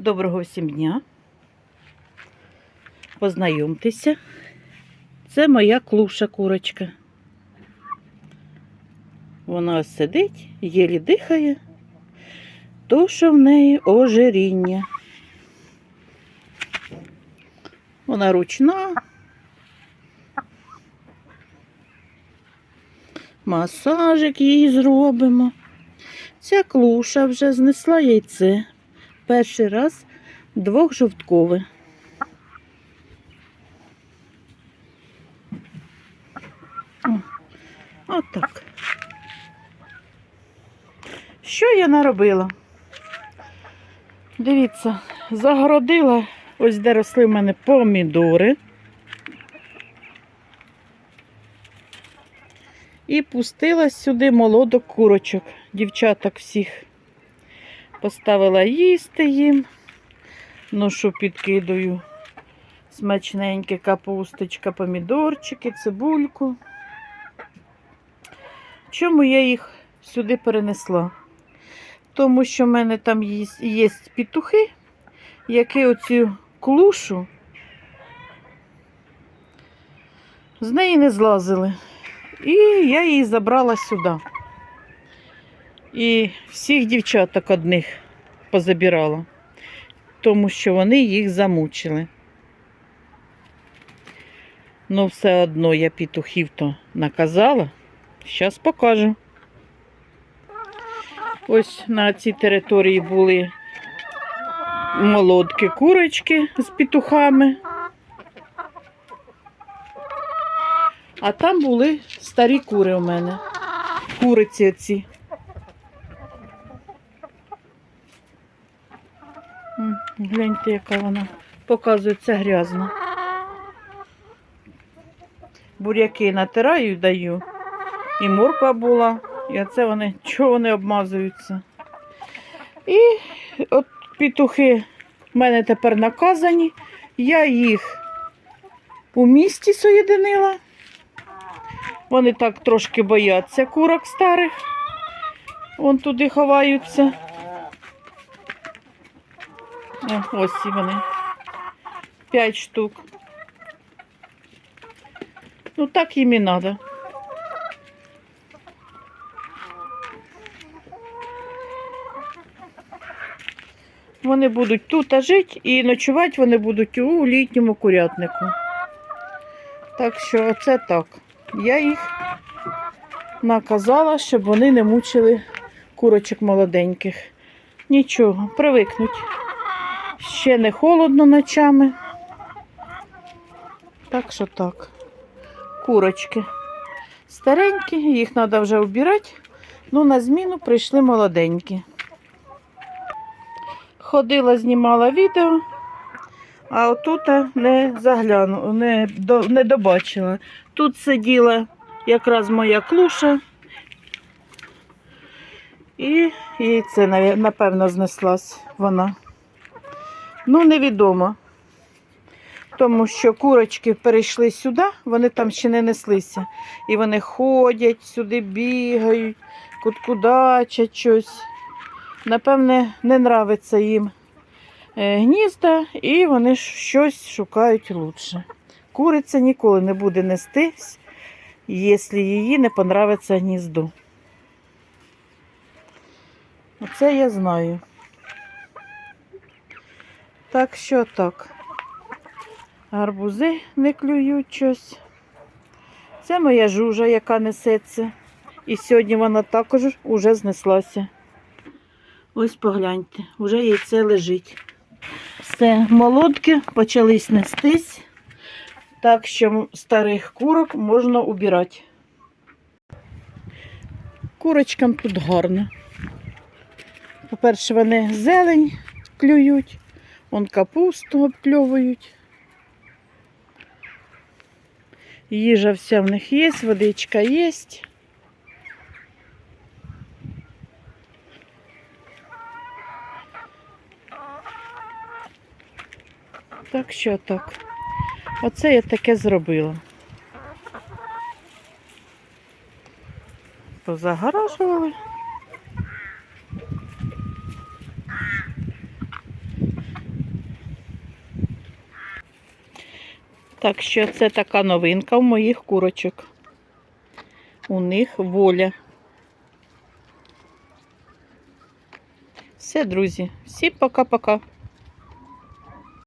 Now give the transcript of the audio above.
Доброго всім дня. Познайомтеся. Це моя клуша курочка. Вона сидить, єлі дихає, то що в неї ожиріння. Вона ручна. Масажик їй зробимо. Ця клуша вже знесла яйце. Перший раз двохжовткове. О, Отак. Що я наробила? Дивіться, загородила, ось де росли в мене помідори. І пустила сюди молодок курочок, дівчаток всіх. Поставила їсти їм, ношу підкидаю смачненьке капусточка, помідорчики, цибульку. Чому я їх сюди перенесла? Тому що в мене там є, є петухи, які оцю клушу з неї не злазили. І я її забрала сюди. І всіх дівчаток одних позабирала, тому що вони їх замучили. Ну, все одно я петухів то наказала. Зараз покажу. Ось на цій території були молодки курочки з петухами. А там були старі кури у мене. Куриці ці. Гляньте, яка вона. Показується грязна. Буряки натираю даю. І морква була. І оце вони, чого вони обмазуються. І от петухи в мене тепер наказані. Я їх у місті соєдинила. Вони так трошки бояться курок старих. Вон туди ховаються. Ось вони. П'ять штук. Ну так їм і треба. Вони будуть тут жити і ночувати вони будуть у літньому курятнику. Так що оце так. Я їх наказала, щоб вони не мучили курочок молоденьких. Нічого, привикнуть. Ще не холодно ночами. Так що так. Курочки. Старенькі, їх треба вже обирати. Ну, на зміну прийшли молоденькі. Ходила, знімала відео, а отут не загляну, не, до, не добачила. Тут сиділа якраз моя клуша. І, і це, напевно, знеслась вона. Ну, невідомо. Тому що курочки перейшли сюди, вони там ще не неслися. І вони ходять сюди, бігають, куткудачать щось. Напевне, не нравиться їм е, гнізда, і вони щось шукають лучше. Куриця ніколи не буде нестись, якщо їй не понравиться гніздо. Оце я знаю. Так що так. Гарбузи не клюють щось. Це моя жужа, яка несеться. І сьогодні вона також уже знеслася. Ось погляньте, вже яйце лежить. Все, молодки почались нестись, так що старих курок можна убирати. Курочкам тут гарно. По-перше, вони зелень клюють, вон капусту обкльовують. Їжа вся в них є, водичка є. Так що так. Оце я таке зробила. Позагоражували. Так що це така новинка у моїх курочок. У них воля. Все, друзі. Всім пока-пока.